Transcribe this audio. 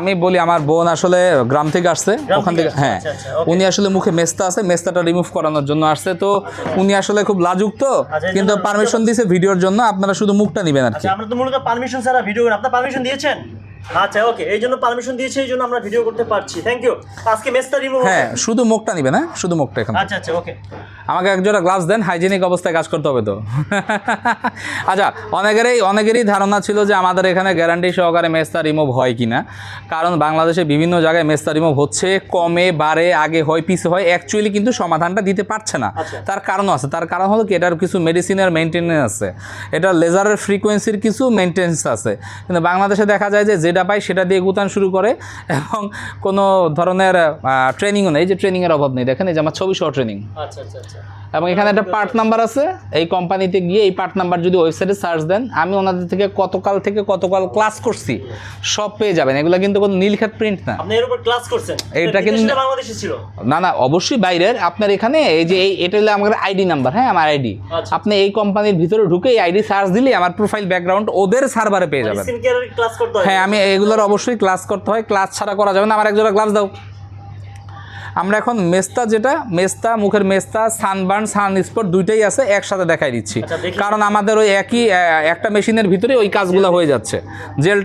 আমি বলি আমার বোন আসলে গ্রাম থেকে আসছে ওখান থেকে হ্যাঁ। আচ্ছা, আচ্ছা. উনি আসলে মুখে মেস্তা আছে মেস্তাটা রিমুভ করানোর জন্য আসছে। তো উনি আসলে খুব লাজুক তো আচ্ছা, কিন্তু পারমিশন দিয়েছে ভিডিওর জন্য আপনারা শুধু মুখটা নেবেন আর কি। আচ্ছা আমরা তো মূলত পারমিশন ছাড়া ভিডিও করি। আপনার পারমিশন দিয়েছেন? আচ্ছা ওকে এই জন্য পারমিশন দিয়েছে এই জন্য আমরা ভিডিও করতে পারছি। থ্যাংক ইউ আজকে মেস্তা রিমুভ হ্যাঁ শুধু মুখটা নেবেন হ্যাঁ শুধু মুখটা এখান। আচ্ছা আচ্ছা ওকে আমাকে একজোড়া গ্লাভস দেন হাইজেনিক অবস্থায় কাজ করতে হবে তো। আচ্ছা অনেকেরই অনেকেরই ধারণা ছিল যে আমাদের এখানে গ্যারান্টি সহকারে মেস্তা রিমুভ হয় কি না কারণ বাংলাদেশে বিভিন্ন জায়গায় মেস্তা রিমুভ হচ্ছে কমে বাড়ে আগে হয় পিছে হয় অ্যাকচুয়ালি কিন্তু সমাধানটা দিতে পারছে না। আচ্ছা। তার কারণও আছে তার কারণ হলো কি এটার কিছু মেডিসিনের মেনটেন্যান্স আছে। এটা লেজারের ফ্রিকোয়েন্সির কিছু মেনটেন্স আছে। কিন্তু বাংলাদেশে দেখা যায় যে যেটা পায় সেটা দিয়ে গুতান শুরু করে এবং কোনো ধরনের ট্রেনিংও নেই। যে ট্রেনিংয়ের অভাব নেই দেখেন এই যে আমার ছবি সহ ট্রেনিং আচ্ছা আচ্ছা আচ্ছা। এবং এখানে একটা পার্ট নাম্বার আছে। এই কোম্পানিতে গিয়ে এই পার্ট নাম্বার যদি ওয়েবসাইটে সার্চ দেন আমি ওনাদের থেকে কতকাল থেকে কতকাল ক্লাস করছি সব পেয়ে যাবেন। এগুলো কিন্তু কোনো নীলখাত প্রিন্ট না। আপনি এর উপর ক্লাস করছেন। এইটা কিন্তু- বাংলাদেশে ছিল? না না অবশ্যই বাইরের। আপনার এখানে এই যে এই এটা হলো আমার আইডি নাম্বার হ্যাঁ আমার আইডি আচ্ছা। আপনি এই কোম্পানির ভিতরে ঢুকে এই আইডি সার্চ দিলে আমার প্রোফাইল ব্যাকগ্রাউন্ড ওদের সার্ভারে পেয়ে যাবেন। ক্লাস করতে হয়। হ্যাঁ আমি এগুলোর অবশ্যই ক্লাস করতে হয়। ক্লাস ছাড়া করা যাবে না। আমার একজোড়া গ্লাভস দাও। আমরা এখন মেস্তা যেটা মেস্তা মুখের মেস্তা সানবার্ন সান স্পট দুইটাই আছে একসাথে দেখাই দিচ্ছি। আচ্ছা, কারণ আমাদের ওই একই একটা মেশিনের ভিতরে ওই কাজগুলো হয়ে যাচ্ছে। জেল